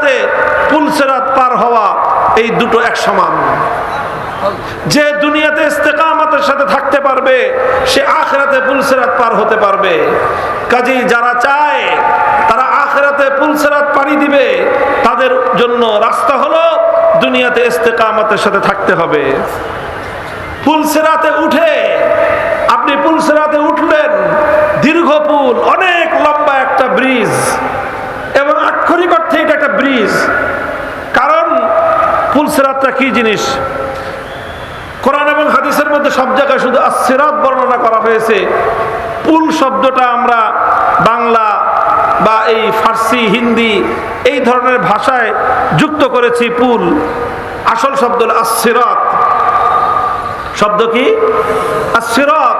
আখেরাতে পুলসেরাত পার হওয়া এই দুটো এক সমান। যে দুনিয়াতে ইস্তেকামতের সাথে থাকতে পারবে, সে আখরাতে পুলসেরাত পার হতে পারবে। কাজেই যারা চায়, তারা আখরাতে পুলসেরাত পাড়ি দিবে। তাদের জন্য রাস্তা হলো দুনিয়াতে ইস্তেকামতের সাথে থাকতে হবে। পুলসেরাতে উঠে, আপনি পুলসেরাতে উঠলেন, দীর্ঘ পুল অনেক লম্বা একটা ব্রিজ। ব্রিজ কারণ পুলসেরাতটা কি জিনিস? কোরআন এবং হাদিসের মধ্যে সব জায়গায় শুধু আসিরাত বর্ণনা করা হয়েছে। পুল শব্দটা আমরা বাংলা বা এই ফার্সি, হিন্দি এই ধরনের ভাষায় যুক্ত করেছি পুল। আসল শব্দ হলো আসিরাত শব্দ কি? আর সিরাত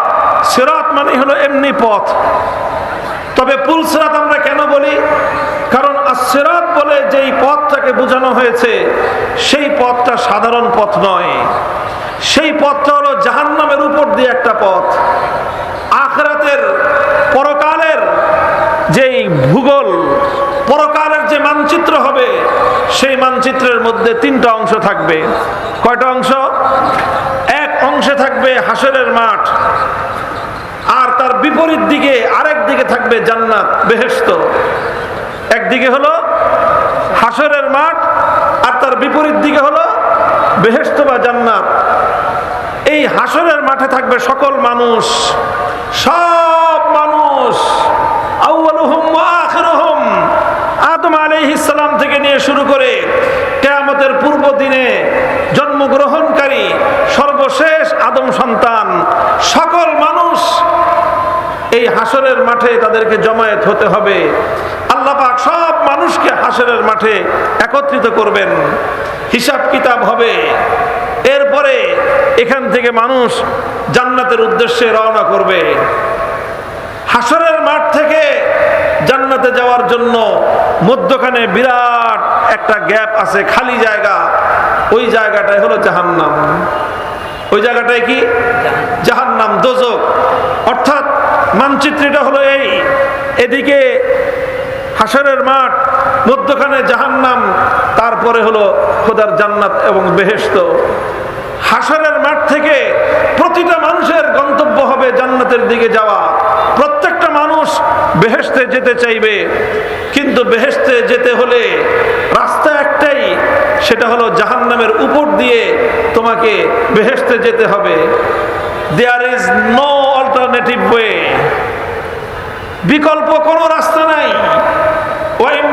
সিরাত মানে হলো এমনি পথ। তবে পুল সিরাত আমরা কেন বলি? আসিরাত বলে যেই পথটাকে বোঝানো হয়েছে, সেই পথটা সাধারণ পথ নয়। সেই পথটা হলো জাহান্নামের উপর দিয়ে একটা পথ। আখরাতের পরকালের যেই ভূগোল, পরকালের যে মানচিত্র হবে, সেই মানচিত্রের মধ্যে তিনটা অংশ থাকবে। কয়টা অংশ? এক অংশে থাকবে হাসরের মাঠ, আর তার বিপরীত দিকে আরেক দিকে থাকবে জান্নাত বেহেস্ত একদিকে হলো হাসরের মাঠ আর তার বিপরীত দিকে হলো বেহেস্ত বা জান্নাত। এই হাসরের মাঠে থাকবে সকল মানুষ, সব মানুষ। আদম আলাইহিস সালাম থেকে নিয়ে শুরু করে কেয়ামতের পূর্ব দিনে জন্মগ্রহণকারী সর্বশেষ আদম সন্তান, সকল মানুষ এই হাসরের মাঠে তাদেরকে জমায়েত হতে হবে। আল্লাহ পাক সব মানুষকে হাসরের মাঠে একত্রিত করবেন। হিসাব কিতাব হবে। এরপরে এখান থেকে মানুষ জান্নাতের উদ্দেশ্যে রওনা করবে। হাসরের মাঠ থেকে জান্নাতে যাওয়ার জন্য মধ্যখানে বিরাট একটা গ্যাপ আছে, খালি জায়গা। ওই জায়গাটাই হলো জাহান্নাম। ওই জায়গাটায় কি? জাহান্নাম, দোজক। অর্থাৎ মানচিত্রটা হলো এই। এদিকে হাসরের মাঠ, মধ্যখানে জাহান্নাম, তারপরে হলো খোদার জান্নাত এবং বেহেস্ত হাসরের মাঠ থেকে প্রতিটা মানুষের গন্তব্য হবে জান্নাতের দিকে যাওয়া। প্রত্যেকটা মানুষ বেহেস্তে যেতে চাইবে, কিন্তু বেহেস্তে যেতে হলে রাস্তা একটাই, সেটা হলো জাহান্নামের উপর দিয়ে তোমাকে বেহেস্তে যেতে হবে। There is no alternative way বিকল্প কোনো রাস্তা নাই।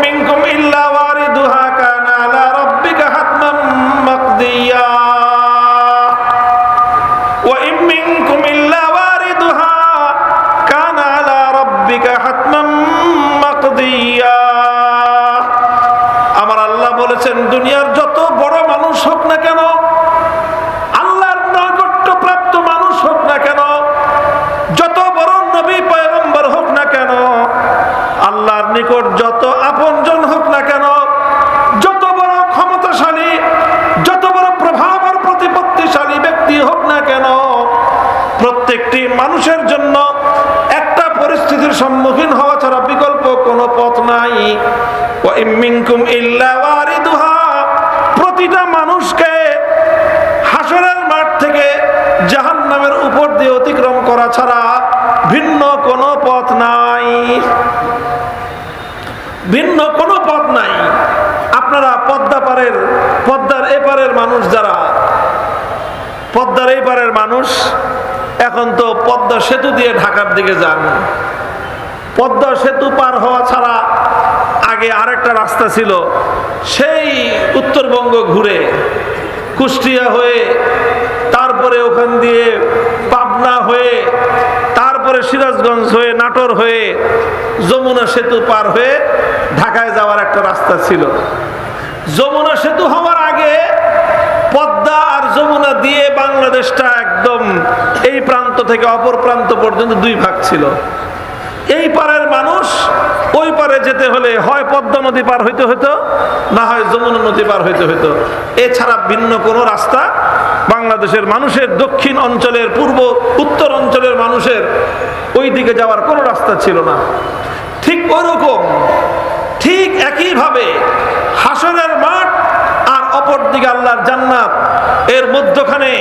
মিনকুম ইল্লা ওয়ারিদুহা কানা আলা রাব্বিকা হাতমান মাকদিয়া। মিনকুম ইল্লা ওয়ারিদুহা কানা আলা রাব্বিকা হাতমান আমার আল্লাহ বলেছেন, দুনিয়ার যত বড় মানুষ হোক না কেন আল্লাহর নৈকট্য প্রাপ্ত মানুষ হোক না কেন যত বড় নবী পয়গম্বর হোক না কেন আল্লাহর নিকট যত আপনজন হোক না কেন যত বড় ক্ষমতাশালী যত বড় প্রভাব আর প্রতিপত্তিশালী ব্যক্তি হোক না কেন প্রত্যেকটি মানুষের জন্য একটা পরিস্থিতির সম্মুখীন হওয়া ছাড়া বিকল্প কোনো পথ নাই। প্রতিটা মানুষকে হাসরের মাঠ থেকে জাহান্নামের উপর দিয়ে অতিক্রম করা ছাড়া ভিন্ন কোনো পথ নাই। ভিন্ন কোনো পথ নাই। আপনারা পদ্মা পারের পদ্মার এপারের মানুষ যারা, পদ্মার এপারের মানুষ, এখন তো পদ্মা সেতু দিয়ে ঢাকার দিকে যান। পদ্মা সেতু পার হওয়া ছাড়া আগে আরেকটা রাস্তা ছিল। সেই উত্তরবঙ্গ ঘুরে কুষ্টিয়া হয়ে, তারপরে ওখান দিয়ে পাবনা হয়ে, তারপরে সিরাজগঞ্জ হয়ে, নাটোর হয়ে, যমুনা সেতু পার হয়ে ঢাকায় যাওয়ার একটা রাস্তা ছিল। যমুনা সেতু হওয়ার আগে পদ্মা আর যমুনা দিয়ে বাংলাদেশটা একদম এই প্রান্ত থেকে অপর প্রান্ত পর্যন্ত দুই ভাগ ছিল। এই পারের মানুষ, ওই পারে যেতে হলে হয় পদ্মা নদী পার হইতে হইতো, না হয় যমুনা নদী পার হইতে হইতো। এছাড়া ভিন্ন কোনো রাস্তা বাংলাদেশের মানুষের দক্ষিণ অঞ্চলের, পূর্ব, উত্তর অঞ্চলের মানুষের ওই দিকে যাওয়ার কোনো রাস্তা ছিল না। ঠিক ওরকম, ঠিক একইভাবে হাসর আল্লাহর জান্নাত, এর মধ্যখানে